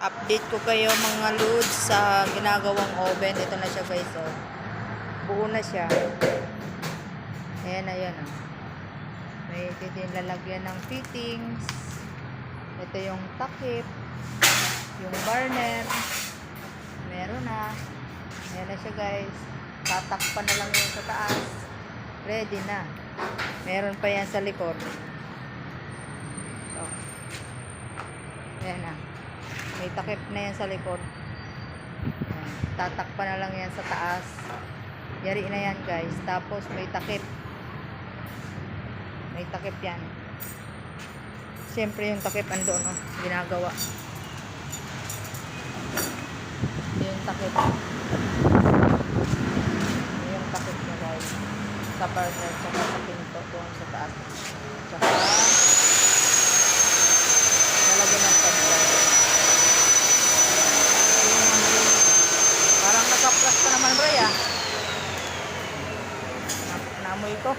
Update ko kayo mga loads sa ginagawang oven. Ito na siya guys. Oh. Buo na siya. Ayan, ayan. Oh. May din lalagyan ng fittings. Ito yung takip. Yung burner. Meron na. Ayan na siya guys. Tatakpan na lang yun sa taas. Ready na. Meron pa yan sa likod. Ito. Ayan na. May takip na yan sa likod. Tatakpan na lang yan sa taas. Yari na yan guys. Tapos may takip. May takip yan. Siyempre yung takip ando no. Ginagawa. Yung takip. Yung takip niya guys. Sa burner tsaka sa pinto doon sa taas. Tsaka lalagyan ng tagpay. Naamoy ko.